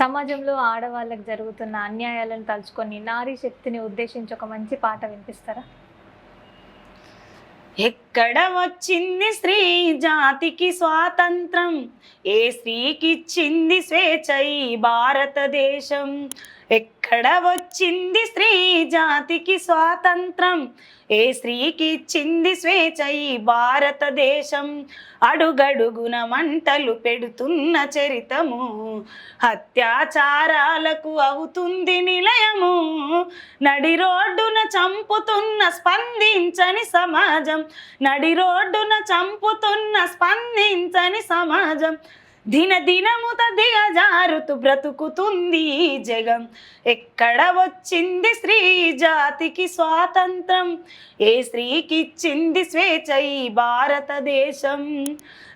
సమాజంలో ఆడవాళ్ళకి జరుగుతున్న అన్యాయాలను తలుచుకొని నారీ శక్తిని ఉద్దేశించి ఒక మంచి పాట వినిపిస్తారా? ఎక్కడ వచ్చింది స్త్రీ జాతికి స్వాతంత్రం? ఏ స్త్రీకిచ్చింది స్వేచ్ఛ ఈ భారతదేశం? ఎక్కడ వచ్చింది స్త్రీ జాతికి స్వాతంత్రం? ఏ స్త్రీకి ఇచ్చింది స్వేచ్ఛ ఈ భారతదేశం? అడుగడుగున మంటలు పెడుతున్న చరితము అత్యాచారాలకు అవుతుంది నిలయము నడి రోడ్డున చంపుతున్న స్పందించని సమాజం నడి రోడ్డున చంపుతున్న స్పందించని సమాజం. దిన దినముత దిగజారుతూ బ్రతుకుతుంది జగం. ఎక్కడ వచ్చింది స్త్రీ జాతికి స్వాతంత్రం? ఏ స్త్రీకిచ్చింది స్వేచ్ఛ ఈ భారతదేశం?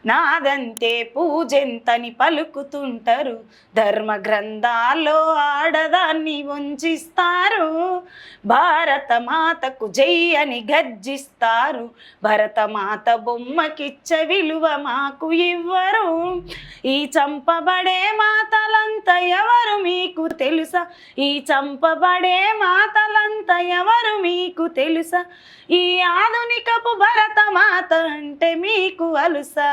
నాదంతే పూజెంతని పలుకుతుంటారు. ధర్మ గ్రంథాల్లో ఆడదాన్ని వంచిస్తారు. భారత మాతకు జై అని గర్జిస్తారు. భరతమాత బొమ్మకిచ్చ విలువ మాకు ఇవ్వరు. ఈ చంపబడే మాతలంత ఎవరు మీకు తెలుసా? ఈ చంపబడే మాతలంత ఎవరు మీకు తెలుసా? ఈ ఆధునికపు భరతమాత అంటే మీకు అలుసా?